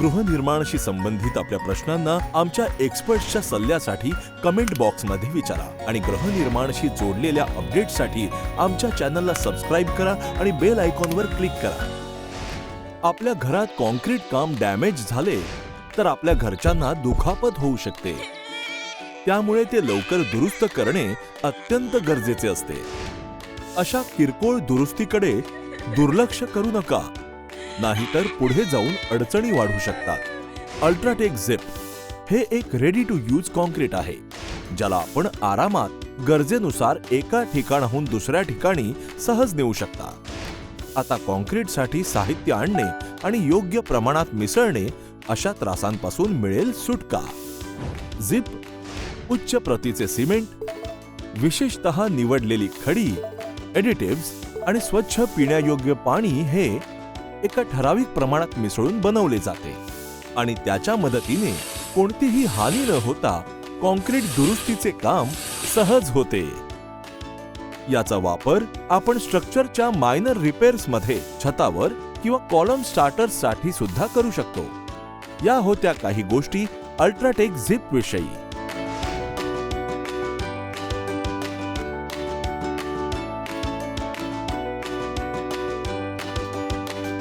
गृहनिर्माणाशी संबंधित आपल्या प्रश्नांना आमच्या एक्सपर्ट्सच्या सल्ल्यासाठी कमेंट बॉक्समध्ये विचारा आणि गृहनिर्माणाशी जोडलेल्या अपडेट्ससाठी आमच्या चॅनलला सबस्क्राईब करा आणि बेल आयकॉनवर क्लिक करा. आपल्या घरात कॉन्क्रीट काम डॅमेज झाले तर आपल्या घरच्यांना दुखापत होऊ शकते. त्यामुळे ते लवकर दुरुस्त करणे अत्यंत गरजेचे असते. अशा किरकोळ दुरुस्तीकडे दुर्लक्ष करू नका. नाहीतर पुढे जाऊन अडचणी वाढू शकतात. अल्ट्राटेक झिप हे एक रेडी टू यूज कॉन्क्रीट आहे ज्याला आपण आरामात गरजेनुसार एका ठिकाणाहून दुसऱ्या ठिकाणी सहज नेऊ शकता. आता कॉन्क्रीटसाठी साहित्य आणणे आणि योग्य प्रमाणात मिसळणे अशा त्रासांपासून मिळेल सुटका. झिप उच्च प्रतीचे सिमेंट विशेषतः निवडलेली खडी एडिटिव्स आणि स्वच्छ पिण्यायोग्य पाणी हे एका ठराविक प्रमाणात मिसळून बनवले जाते. आणि त्याच्या मदतीने कोणतीही हानी न होता कॉन्क्रीट दुरुस्तीचे काम सहज होते. याचा वापर आपण स्ट्रक्चरच्या मायनर रिपेअर्समध्ये छतावर किंवा कॉलम स्टार्टर्ससाठी सुद्धा करू शकतो. या होत्या काही गोष्टी अल्ट्राटेक झिप विषयी.